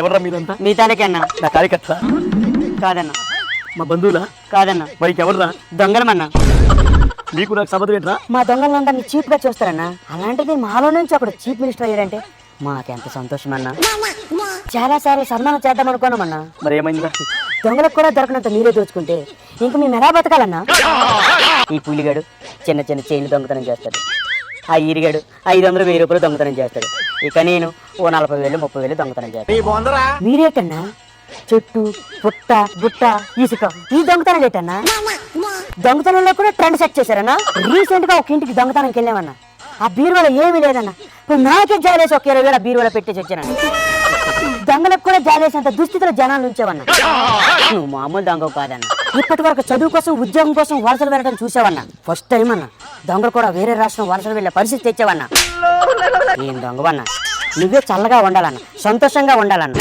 ఎవర్రా మీరంతా మీ తాలూకే అన్న. నా కార్యకర్త కాదన్న. మా బంధువులా? కాదన్న. మరి ఎవర్రా దొంగలమన్నా. మీకు నాకు సంబంధం ఏంట్రా? మా దొంగలందరినీ చీప్గా చూస్తారన్నా. అలాంటిది మాలో నుంచి ఒకడు చీఫ్ మినిస్టర్ అయ్యాడంటే మాకెంత సంతోషం అన్నా చాలా సార్లు సన్మానం చేద్దాం అనుకున్నామన్నా. మరి ఏమైందిరా? దొంగలకు కూడా దొరకనంత మీరే దోచుకుంటే ఇంక మేము ఎలా బతకాలన్నా. ఈ పులిగాడు చిన్న చిన్న చైన్లు దొంగతనం చేస్తాడు. ఆ ఈరిగాడు ఐదు వందలు వెయ్యి రూపాయలు దొంగతనం చేస్తాడు. ఇక నేను ఓ నలభై వేలు ముప్పై వేలు దొంగతనం చేస్తాను మీరేటన్నా చెట్టు పుట్ట బుట్ట ఇసుక ఈ దొంగతనం ఏంటన్నా? దొంగతనంలో కూడా ట్రెండ్ సెట్ చేశారన్నా? రీసెంట్గా ఒక ఇంటికి దొంగతనంకి వెళ్ళామన్నా. ఆ బీరువాలో ఏమీ లేదన్నా. ఇప్పుడు నాకే జాలేసి ఒక ఇరవై వేల బీరువాలో పెట్టేసి వచ్చానన్నా. దొంగలకు కూడా జాలేసేంత దుస్థితిలో జనాలు ఉంచావన్నా. నువ్వు మామూలు దొంగ కాదన్న. ఇప్పటి వరకు చదువు కోసం ఉద్యోగం కోసం వలసలు వెళ్ళడం చూసావన్నా. ఫస్ట్ టైం అన్న. దొంగలు కూడా వేరే రాష్ట్రం వలసలు వెళ్ళే పరిస్థితి తెచ్చావన్నా. ఏం దొంగవన్నా నువ్వే చల్లగా ఉండాలన్న సంతోషంగా ఉండాలన్న.